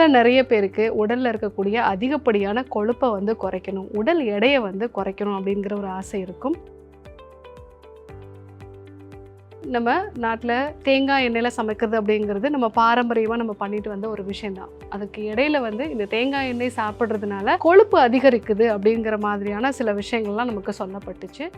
நம்மள நிறைய பேருக்கு உடலில் இருக்கக்கூடிய அதிகப்படியான கொழுப்பை வந்து குறைக்கணும். உடல் எடையை வந்து குறைக்கணும் அப்படிங்கிற ஒரு ஆசை இருக்கும். நம்ம நாட்டில் தேங்காய் எண்ணெயில் சமைக்கிறது அப்படிங்கிறது நம்ம பாரம்பரியமாக நம்ம பண்ணிட்டு வந்த ஒரு விஷயம்தான். அதுக்கு இடையில வந்து இந்த தேங்காய் எண்ணெய் சாப்பிட்றதுனால கொழுப்பு அதிகரிக்குது அப்படிங்கிற மாதிரியான சில விஷயங்கள்லாம் நமக்கு சொல்லப்பட்டுச்சு.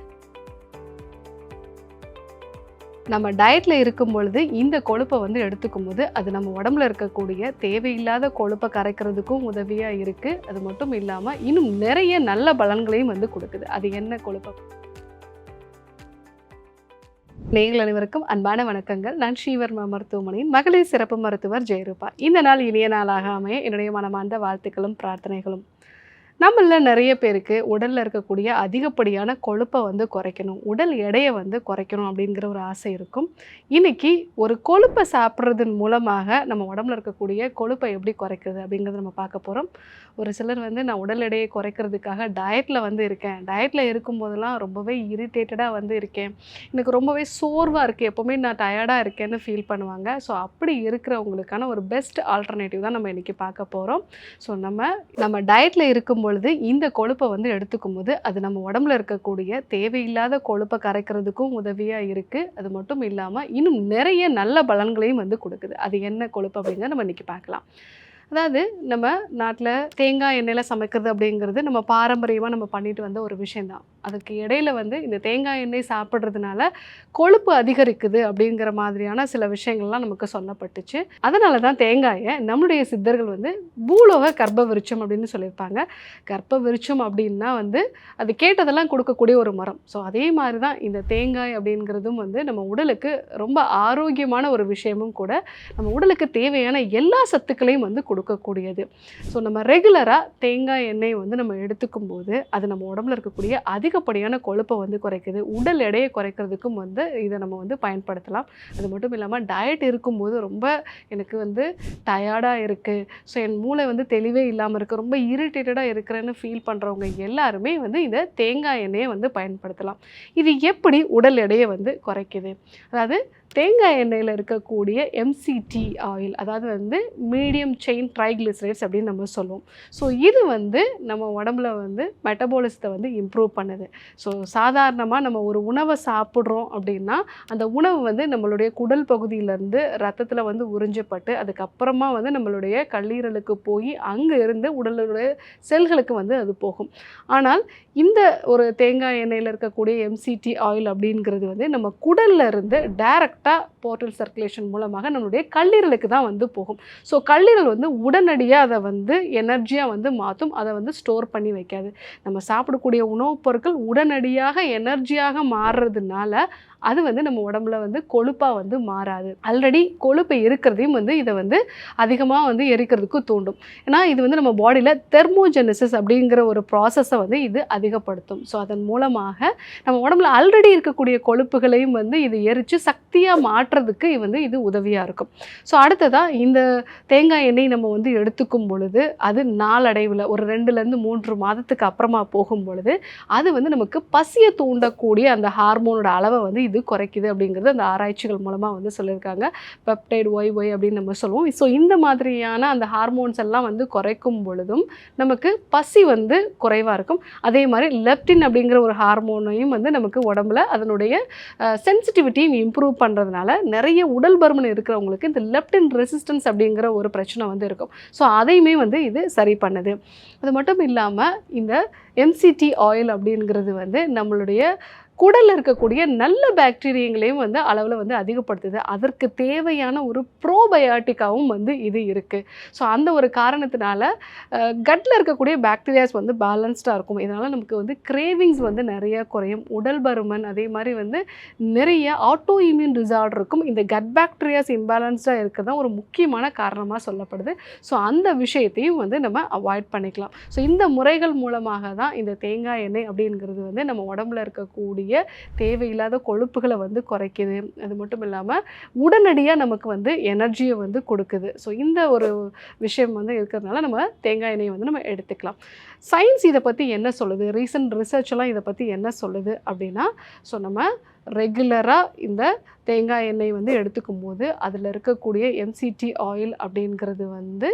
நம்ம டயட்டில் இருக்கும் பொழுது இந்த கொழுப்பை வந்து எடுத்துக்கும் போது அது நம்ம உடம்புல இருக்கக்கூடிய தேவையில்லாத கொழுப்பை கரைக்கிறதுக்கும் உதவியாக இருக்குது அது மட்டும் இல்லாமல் இன்னும் நிறைய நல்ல பலன்களையும் வந்து கொடுக்குது. அது என்ன கொழுப்பை? நேயர்கள் அனைவருக்கும் அன்பான வணக்கங்கள். நான் ஸ்ரீவர்மா மருத்துவமனையின் மகளிர் சிறப்பு மருத்துவர் ஜெயரூபா. இந்த நாள் இனிய நாளாக அமைய என்னுடைய மனமார்ந்த வாழ்த்துக்களும் பிரார்த்தனைகளும். நம்மள நிறைய பேருக்கு உடலில் இருக்கக்கூடிய அதிகப்படியான கொழுப்பை வந்து குறைக்கணும். உடல் எடையை வந்து குறைக்கணும் அப்படிங்கிற ஒரு ஆசை இருக்கும். இன்னைக்கு ஒரு கொழுப்பை சாப்பிட்றதன் மூலமாக நம்ம உடம்புல இருக்கக்கூடிய கொழுப்பை எப்படி குறைக்கிறது அப்படிங்கிறத நம்ம பார்க்க போகிறோம் ஒரு சிலர் வந்து நான் உடல் எடையை குறைக்கிறதுக்காக டயட்டில் வந்து இருக்கேன். டயட்டில் இருக்கும்போதெல்லாம் ரொம்பவே இரிட்டேட்டடாக வந்து இருக்கேன். எனக்கு ரொம்பவே சோர்வாக இருக்குது எப்போவுமே நான் டயர்டாக இருக்கேன்னு ஃபீல் பண்ணுவாங்க. ஸோ அப்படி இருக்கிறவங்களுக்கான ஒரு பெஸ்ட் ஆல்டர்னேட்டிவ் தான் நம்ம இன்றைக்கி பார்க்க போகிறோம் ஸோ நம்ம நம்ம டயட்டில் இருக்கும் பொழுது இந்த கொழுப்பை வந்து எடுத்துக்கும் போது அது நம்ம உடம்புல இருக்கக்கூடிய தேவையில்லாத கொழுப்பை கரைக்கிறதுக்கும் உதவியாக இருக்குது அது மட்டும் இல்லாமல் இன்னும் நிறைய நல்ல பலன்களையும் வந்து கொடுக்குது. அது என்ன கொழுப்பு அப்படிங்கிறத நம்ம இன்றைக்கி பார்க்கலாம். அதாவது நம்ம நாட்டில் தேங்காய் எண்ணெயில் சமைக்கிறது அப்படிங்கிறது நம்ம பாரம்பரியமாக நம்ம பண்ணிட்டு வந்த ஒரு விஷயந்தான் அதுக்கு இடையில வந்து இந்த தேங்காய் எண்ணெய் சாப்பிட்றதுனால கொழுப்பு அதிகரிக்குது அப்படிங்கிற மாதிரியான சில விஷயங்கள்லாம் நமக்கு சொல்லப்பட்டுச்சு. அதனால தான் தேங்காயை நம்முடைய சித்தர்கள் வந்து பூலோக கர்ப்ப விருட்சம் அப்படின்னு சொல்லியிருப்பாங்க. கர்ப்ப விருட்சம் அப்படின்னா வந்து அது கேட்டதெல்லாம் கொடுக்கக்கூடிய ஒரு மரம். ஸோ அதே மாதிரி தான் இந்த தேங்காய் அப்படிங்கிறதும் வந்து நம்ம உடலுக்கு ரொம்ப ஆரோக்கியமான ஒரு விஷயமும் கூட நம்ம உடலுக்கு தேவையான எல்லா சத்துக்களையும் வந்து கொடுக்கும். கொடுக்கக்கூடியது. ஸோ நம்ம ரெகுலராக தேங்காய் எண்ணெய் வந்து நம்ம எடுத்துக்கும் போது அது நம்ம உடம்புல இருக்கக்கூடிய அதிகப்படியான கொழுப்பை வந்து குறைக்குது. உடல் எடையை குறைக்கிறதுக்கும் வந்து இதை நம்ம வந்து பயன்படுத்தலாம். அது மட்டும் இல்லாமல் டயட் இருக்கும்போது ரொம்ப எனக்கு வந்து டயர்டாக இருக்குது ஸோ என் மூளை வந்து தெளிவே இல்லாமல் இருக்குது ரொம்ப இரிட்டேட்டடாக இருக்கிறேன்னு ஃபீல் பண்ணுறவங்க எல்லாருமே வந்து இந்த தேங்காய் எண்ணெயை வந்து பயன்படுத்தலாம். இது எப்படி உடல் எடையை வந்து குறைக்குது? அதாவது தேங்காய் எண்ணெயில் இருக்கக்கூடிய எம்சிடி ஆயில் அதாவது வந்து மீடியம் செயின் ட்ரைக்ளிசரைட்ஸ் அப்படின்னு நம்ம சொல்லுவோம். ஸோ இது வந்து நம்ம உடம்புல வந்து மெட்டபாலிசத்தை வந்து இம்ப்ரூவ் பண்ணுது. ஸோ சாதாரணமாக நம்ம ஒரு உணவை சாப்பிட்றோம் அப்படின்னா அந்த உணவு வந்து நம்மளுடைய குடல் பகுதியிலேருந்து ரத்தத்தில் வந்து உறிஞ்சப்பட்டு அதுக்கப்புறமா வந்து நம்மளுடைய கல்லீரலுக்கு போய் அங்கே இருந்து உடலுடைய செல்களுக்கு வந்து அது போகும். ஆனால் இந்த ஒரு தேங்காய் எண்ணெயில் இருக்கக்கூடிய எம்சிடி ஆயில் அப்படிங்கிறது வந்து நம்ம குடல்ல இருந்து டைரெக்டாக போர்ட்டல் சர்க்குலேஷன் மூலமாக நம்மளுடைய கல்லீரலுக்கு தான் வந்து போகும். ஸோ கல்லீரல் வந்து உடனடியாக அதை வந்து எனர்ஜியாக வந்து மாற்றும் அதை வந்து ஸ்டோர் பண்ணி வைக்காது. நம்ம சாப்பிடக்கூடிய உணவுப் பொருட்கள் உடனடியாக எனர்ஜியாக மாறுறதுனால அது வந்து நம்ம உடம்புல வந்து கொழுப்பாக வந்து மாறாது. ஆல்ரெடி கொழுப்பு இருக்கிறதையும் வந்து இதை வந்து அதிகமாக வந்து எரிக்கிறதுக்கு தூண்டும். ஏன்னா இது வந்து நம்ம பாடியில் தெர்மோஜெனிசிஸ் அப்படிங்கிற ஒரு ப்ராசஸை வந்து இது அதிகப்படுத்தும். ஸோ அதன் மூலமாக நம்ம உடம்புல ஆல்ரெடி இருக்கக்கூடிய கொழுப்புகளையும் வந்து இது எரித்து சக்தியாக மாற்றுறதுக்கு இது வந்து இது உதவியாக இருக்கும். ஸோ அடுத்ததாக இந்த தேங்காய் எண்ணெய் நம்ம வந்து எடுத்துக்கும் பொழுது அது நாளடைவில் ஒரு ரெண்டுலேருந்து மூன்று மாதத்துக்கு அப்புறமா போகும் பொழுது அது வந்து நமக்கு பசியை தூண்டக்கூடிய அந்த ஹார்மோனோட அளவை வந்து இது குறைக்குது அப்படிங்கிறது அந்த ஆராய்ச்சிகள் மூலமாக வந்து சொல்லியிருக்காங்க. பெப்டைடு ஒய் ஒய் அப்படின்னு நம்ம சொல்லுவோம். ஸோ இந்த மாதிரியான அந்த ஹார்மோன்ஸ் எல்லாம் வந்து குறைக்கும் பொழுதும் நமக்கு பசி வந்து குறைவாக இருக்கும். அதே மாதிரி லெப்டின் அப்படிங்கிற ஒரு ஹார்மோனையும் வந்து நமக்கு உடம்புல அதனுடைய சென்சிட்டிவிட்டியும் இம்ப்ரூவ் பண்ணுறதுனால நிறைய உடல் பருமன் இருக்கிறவங்களுக்கு இந்த லெப்டின் ரெசிஸ்டன்ஸ் அப்படிங்கிற ஒரு பிரச்சனை வந்து இருக்கும். ஸோ அதையுமே வந்து இது சரி பண்ணுது. அது மட்டும் இல்லாமல் இந்த எம்சிடி ஆயில் அப்படிங்கிறது வந்து நம்மளுடைய குடலில் இருக்கக்கூடிய நல்ல பாக்டீரியங்களையும் வந்து அளவில் வந்து அதிகப்படுத்துது. அதற்கு தேவையான ஒரு ப்ரோபயாட்டிக்காகவும் வந்து இது இருக்குது ஸோ அந்த ஒரு காரணத்தினால கட்டில் இருக்கக்கூடிய பாக்டீரியாஸ் வந்து பேலன்ஸ்டாக இருக்கும். இதனால் நமக்கு வந்து கிரேவிங்ஸ் வந்து நிறைய குறையும். உடல் பருமன் அதே மாதிரி வந்து நிறைய ஆட்டோ இம்யூன் டிசார்டர் இருக்கும். இந்த கட் பாக்டீரியாஸ் இம்பேலன்ஸ்டாக இருக்க தான் ஒரு முக்கியமான காரணமாக சொல்லப்படுது. ஸோ அந்த விஷயத்தையும் வந்து நம்ம அவாய்ட் பண்ணிக்கலாம். ஸோ இந்த முறைகள் மூலமாக தான் இந்த தேங்காய் எண்ணெய் அப்படிங்கிறது வந்து நம்ம உடம்புல இருக்கக்கூடிய தேவையில்லாத கொழுப்புகளை வந்து குறைக்குது. அது மட்டும் இல்லாமல் உடனடியாக நமக்கு வந்து எனர்ஜியை வந்து கொடுக்குது. ஸோ இந்த ஒரு விஷயம் வந்து இருக்கிறதுனால நம்ம தேங்காய் எண்ணெயை வந்து நம்ம எடுத்துக்கலாம். சயின்ஸ் இதை பற்றி என்ன சொல்லுது? ரீசன்ட் ரிசர்ச் எல்லாம் இதை பற்றி என்ன சொல்லுது? அப்படின்னா ஸோ நம்ம ரெகுலராக இந்த தேங்காய் எண்ணெய் வந்து எடுத்துக்கும் போது அதில் இருக்கக்கூடிய எம்சிடி ஆயில் அப்படிங்கிறது வந்து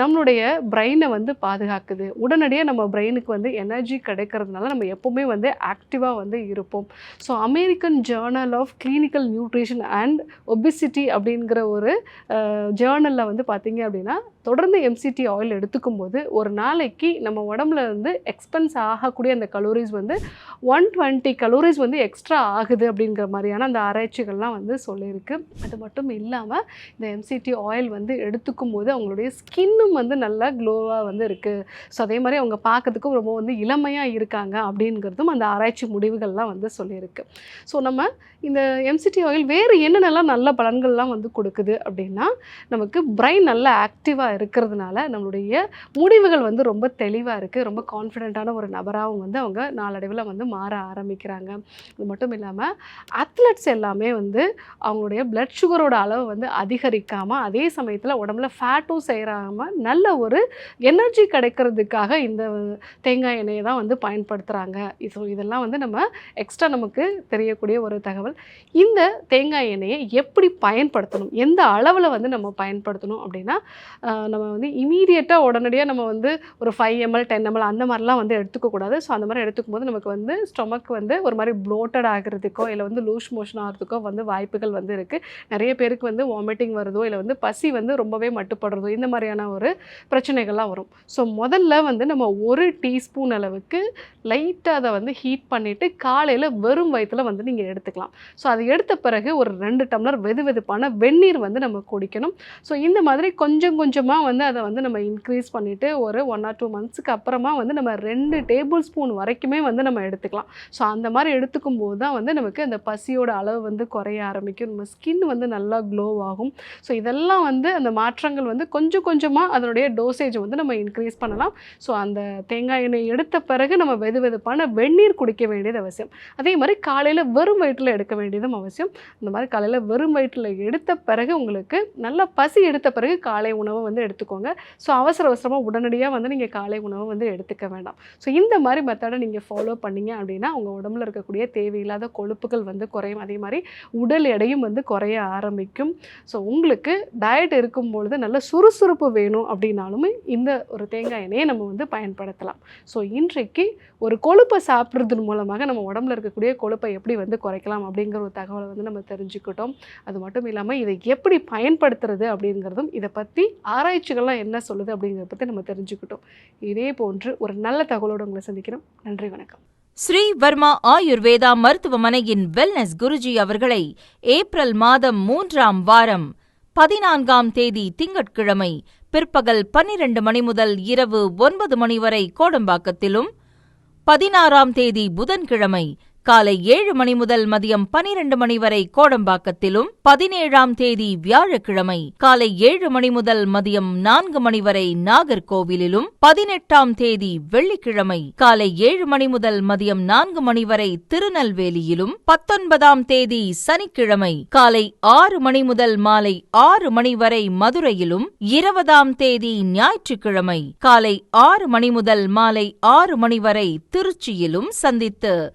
நம்மளுடைய பிரெயினை வந்து பாதுகாக்குது. உடனடியாக நம்ம பிரெயினுக்கு வந்து எனர்ஜி கிடைக்கிறதுனால நம்ம எப்போவுமே வந்து ஆக்டிவாக வந்து இருப்போம். So American journal of clinical nutrition and obesity அப்படிங்கிற ஒரு ஜேர்னலில் வந்து பார்த்திங்க அப்படின்னா தொடர்ந்து எம்சிடி ஆயில் எடுத்துக்கும் போது ஒரு நாளைக்கு நம்ம உடம்புல இருந்து எக்ஸ்பென்ஸ் ஆகக்கூடிய அந்த கலோரிஸ் வந்து ஒன் டுவெண்ட்டி கலோரிஸ் வந்து எக்ஸ்ட்ரா ஆகுது அப்படிங்கிற மாதிரியான அந்த ஆராய்ச்சிகள்லாம் வந்து சொல்லியிருக்கு. அது மட்டும் இல்லாமல் இந்த எம்சிடி ஆயில் வந்து எடுத்துக்கும் போது அவங்களுடைய ஸ்கின்னும் வந்து நல்லா க்ளோவாக வந்து இருக்குது ஸோ அதே மாதிரி அவங்க பார்க்கறதுக்கும் ரொம்ப வந்து இளமையாக இருக்காங்க அப்படிங்கிறதும் அந்த ஆராய்ச்சி முடிவுகள்லாம் வந்து சொல்லியிருக்கு. ஸோ நம்ம இந்த எம்சிடி ஆயில் வேறு என்னென்னலாம் நல்ல பலன்கள்லாம் வந்து கொடுக்குது அப்படின்னா நமக்கு பிரைன் நல்லா ஆக்டிவாக இருக்கிறதுனால நம்மளுடைய முடிவுகள் வந்து ரொம்ப தெளிவாக இருக்குது ரொம்ப கான்ஃபிடென்ட்டான ஒரு நபராகவும் வந்து அவங்க நாளடைவில் வந்து மாற ஆரம்பிக்கிறாங்க. இது மட்டும் இல்லாமல் அத்லட்ஸ் எல்லாமே வந்து அவங்களுடைய பிளட் சுகரோட அளவு வந்து அதிகரிக்காமல் அதே சமயத்தில் உடம்புல ஃபேட்டும் சேராமல் நல்ல ஒரு எனர்ஜி கிடைக்கிறதுக்காக இந்த தேங்காய் எண்ணெயை தான் வந்து பயன்படுத்துகிறாங்க ஸோ இதெல்லாம் வந்து நம்ம எக்ஸ்ட்ரா நமக்கு தெரியக்கூடிய ஒரு தகவல். இந்த தேங்காய் எண்ணெயை எப்படி பயன்படுத்தணும்? எந்த அளவில் வந்து நம்ம பயன்படுத்தணும் அப்படின்னா நம்ம வந்து இமீடியட்டாக உடனடியாக நம்ம வந்து ஒரு ஃபைவ் எம்எல் டென் எம்எல் அந்த மாதிரிலாம் வந்து எடுத்துக்கக்கூடாது. ஸோ அந்த மாதிரி எடுத்துக்கும் போது நமக்கு வந்து ஸ்டொமக் வந்து ஒரு மாதிரி ப்ளோட்டட் ஆகிறதுக்கோ இல்லை வந்து லூஸ் மோஷன் ஆகிறதுக்கோ வந்து வாய்ப்புகள் வந்து இருக்குது நிறைய பேருக்கு வந்து வாமிட்டிங் வருதோ இல்லை வந்து பசி வந்து ரொம்பவே மட்டுப்படுறதோ இந்த மாதிரியான ஒரு பிரச்சனைகள்லாம் வரும். ஸோ முதல்ல வந்து நம்ம ஒரு டீஸ்பூன் அளவுக்கு லைட்டாக அதை வந்து ஹீட் பண்ணிவிட்டு காலையில் வெறும் வயிற்றில் வந்து நீங்கள் எடுத்துக்கலாம். ஸோ அதை எடுத்த பிறகு ஒரு ரெண்டு டம்ளர் வெது வெதுப்பான வெந்நீர் வந்து நம்ம குடிக்கணும். ஸோ இந்த மாதிரி கொஞ்சம் கொஞ்சமாக வந்து அதை வந்து நம்ம இன்க்ரீஸ் பண்ணிவிட்டு ஒரு ஒன் ஆர் டூ மந்த்ஸுக்கு அப்புறமா வந்து நம்ம ரெண்டு டேபிள் ஸ்பூன் வரைக்குமே வந்து நம்ம எடுத்துக்கலாம். ஸோ அந்த மாதிரி எடுத்துக்கும் போது தான் வந்து நமக்கு அந்த பசியோட அளவு வந்து குறைய ஆரம்பிக்கும். நம்ம ஸ்கின் வந்து நல்லா க்ளோ ஆகும். ஸோ இதெல்லாம் வந்து அந்த மாற்றங்கள் வந்து கொஞ்சம் கொஞ்சமாக அதனுடைய டோசேஜ் வந்து நம்ம இன்க்ரீஸ் பண்ணலாம். ஸோ அந்த தேங்காய் எண்ணெய் எடுத்த பிறகு நம்ம வெது வெதுப்பான வெந்நீர் குடிக்க வேண்டியது அவசியம். அதே மாதிரி காலையில் வெறும் வயிற்றில் எடுக்க வேண்டியதும் அவசியம். இந்த மாதிரி காலையில் வெறும் வயிற்றில் எடுத்த பிறகு உங்களுக்கு நல்ல பசி எடுத்த பிறகு காலை உணவை வந்து எடுத்துக்கோங்க. ஸோ அவசர அவசரமாக உடனடியாக வந்து நீங்கள் காலை உணவை வந்து எடுத்துக்க வேண்டாம். ஸோ இந்த மாதிரி மெத்தடை நீங்கள் ஃபாலோ பண்ணீங்க அப்படின்னா உங்கள் உடம்புல இருக்கக்கூடிய தேவையில்லாத கொழுப்புகள் வந்து குறையும். அதே மாதிரி உடல் எடையும் வந்து குறைய ஆரம்பிக்கும். ஸோ உங்களுக்கு டயட் இருக்கும் பொழுது நல்ல சுறுசுறுப்பு வேணும் அப்படின்னாலுமே இந்த ஒரு தேங்காய் எண்ணெயை நம்ம வந்து பயன்படுத்தலாம். ஸோ இன்றைக்கு ஒரு கொழுப்பை சாப்பிட்றதன் மூலமாக நம்ம உடம்புல இருக்கக்கூடிய கொழுப்பை எப்படி வந்து குறைக்கலாம் அப்படிங்கிற ஒரு தகவலை வந்து நம்ம தெரிஞ்சுக்கிட்டோம். அது மட்டும் இல்லாமல் இதை எப்படி பயன்படுத்துறது அப்படிங்கிறதும் இதை பற்றி ஆராய்ச்சிகள்லாம் என்ன சொல்லுது அப்படிங்கிறத பற்றி நம்ம தெரிஞ்சுக்கிட்டோம். இதே போன்று ஒரு நல்ல தகவலோடு உங்களை சந்திக்கிறோம். நன்றி வணக்கம். ஸ்ரீ வர்மா ஆயுர்வேதா மருத்துவமனையின் வெல்னஸ் குருஜி அவர்களை ஏப்ரல் மாதம் மூன்றாம் வாரம் பதினான்காம் தேதி திங்கட்கிழமை பிற்பகல் பன்னிரண்டு மணி முதல் இரவு ஒன்பது மணி வரை கோடம்பாக்கத்திலும் பதினாறாம் தேதி புதன்கிழமை காலை ஏழு மணி முதல் மதியம் பனிரெண்டு மணி வரை கோடம்பாக்கத்திலும் பதினேழாம் தேதி வியாழக்கிழமை. காலை ஏழு மணி முதல் மதியம் நான்கு மணி வரை நாகர்கோவிலிலும் பதினெட்டாம் தேதி வெள்ளிக்கிழமை. காலை ஏழு மணி முதல் மதியம் நான்கு மணி வரை திருநெல்வேலியிலும் பத்தொன்பதாம் தேதி சனிக்கிழமை. காலை ஆறு மணி முதல் மாலை ஆறு மணி வரை மதுரையிலும் இருபதாம் தேதி ஞாயிற்றுக்கிழமை. காலை ஆறு மணி முதல் மாலை ஆறு மணி வரை திருச்சியிலும் சந்தித்து